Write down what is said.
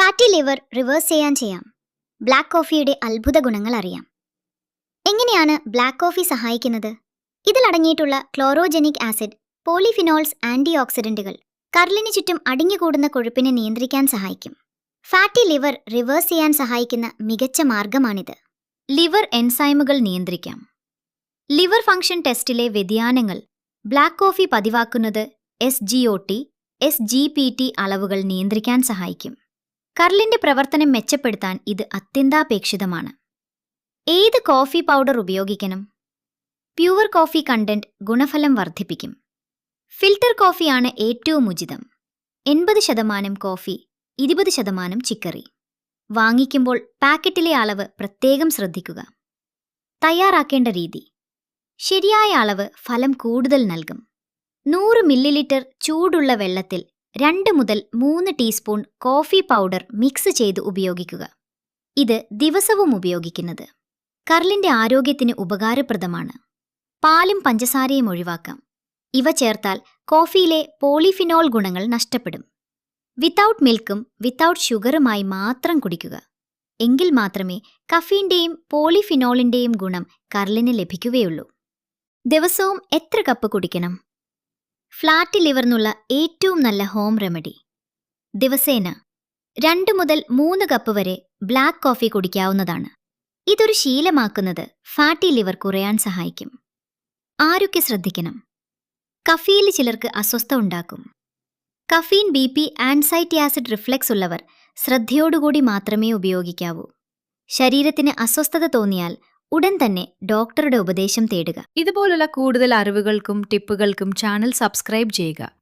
Fatty liver reverse ചെയ്യാൻ ചെയ്യാം. Black കോഫിയുടെ അത്ഭുത ഗുണങ്ങൾ അറിയാം. എങ്ങനെയാണ് ബ്ലാക്ക് കോഫി സഹായിക്കുന്നത്? ഇതിലടങ്ങിയിട്ടുള്ള ക്ലോറോജനിക് ആസിഡ് പോളിഫിനോൾസ് ആന്റി ഓക്സിഡന്റുകൾ കർലിന് ചുറ്റും അടിഞ്ഞുകൂടുന്ന കൊഴുപ്പിനെ നിയന്ത്രിക്കാൻ സഹായിക്കും. ഫാറ്റി ലിവർ റിവേഴ്സ് ചെയ്യാൻ സഹായിക്കുന്ന മികച്ച മാർഗമാണിത്. ലിവർ എൻസൈമുകൾ നിയന്ത്രിക്കാം. ലിവർ ഫംഗ്ഷൻ ടെസ്റ്റിലെ വ്യതിയാനങ്ങൾ black coffee പതിവാക്കുന്നത് S G O T S G P T അളവുകൾ നിയന്ത്രിക്കാൻ സഹായിക്കും. കർലിന്റെ പ്രവർത്തനം മെച്ചപ്പെടുത്താൻ ഇത് അത്യന്താപേക്ഷിതമാണ്. ഏത് കോഫി പൗഡർ ഉപയോഗിക്കണം? പ്യുവർ കോഫി കണ്ടന്റ് ഗുണഫലം വർദ്ധിപ്പിക്കും. ഫിൽട്ടർ കോഫിയാണ് ഏറ്റവും ഉചിതം. എൺപത് ശതമാനം കോഫി ഇരുപത് ശതമാനം ചിക്കറി. വാങ്ങിക്കുമ്പോൾ പാക്കറ്റിലെ അളവ് പ്രത്യേകം ശ്രദ്ധിക്കുക. തയ്യാറാക്കേണ്ട രീതി. ശരിയായ അളവ് ഫലം കൂടുതൽ നൽകും. നൂറ് മില്ലിലിറ്റർ ചൂടുള്ള വെള്ളത്തിൽ രണ്ട് മുതൽ മൂന്ന് ടീസ്പൂൺ കോഫി പൗഡർ മിക്സ് ചെയ്ത് ഉപയോഗിക്കുക. ഇത് ദിവസവും ഉപയോഗിക്കുന്നത്. കർലിന്റെ ആരോഗ്യത്തിന് ഉപകാരപ്രദമാണ്. പാലും പഞ്ചസാരയും ഒഴിവാക്കാം. ഇവ ചേർത്താൽ കോഫിയിലെ പോളിഫിനോൾ ഗുണങ്ങൾ നഷ്ടപ്പെടും. വിത്തൗട്ട് മിൽക്കും വിത്തൗട്ട് ഷുഗറുമായി മാത്രം കുടിക്കുക. എങ്കിൽ മാത്രമേ കഫീന്റെയും പോളിഫിനോളിന്റെയും ഗുണം കർലിന് ലഭിക്കുകയുള്ളൂ. ദിവസവും എത്ര കപ്പ് കുടിക്കണം? ഫ്ലാറ്റ് ലിവർനുള്ള ഏറ്റവും നല്ല ഹോം റെമഡി. ദിവസേന രണ്ട് മുതൽ മൂന്ന് കപ്പ് വരെ ബ്ലാക്ക് കോഫി കുടിക്കാവുന്നതാണ്. ഇതൊരു ശീലമാക്കുന്നത് ഫാറ്റി ലിവർ കുറയാൻ സഹായിക്കും. ആരൊക്കെ ശ്രദ്ധിക്കണം. കഫീൽ ചിലർക്ക് അസ്വസ്ഥ ഉണ്ടാക്കും. Caffeine B P anxiety acid reflux ഉള്ളവർ ശ്രദ്ധയോടുകൂടി മാത്രമേ ഉപയോഗിക്കാവൂ. ശരീരത്തിന് അസ്വസ്ഥത തോന്നിയാൽ ഉടൻ തന്നെ ഡോക്ടറുടെ ഉപദേശം തേടുക. ഇതുപോലുള്ള കൂടുതൽ അറിവുകൾക്കും ടിപ്പുകൾക്കും ചാനൽ സബ്സ്ക്രൈബ് ചെയ്യുക.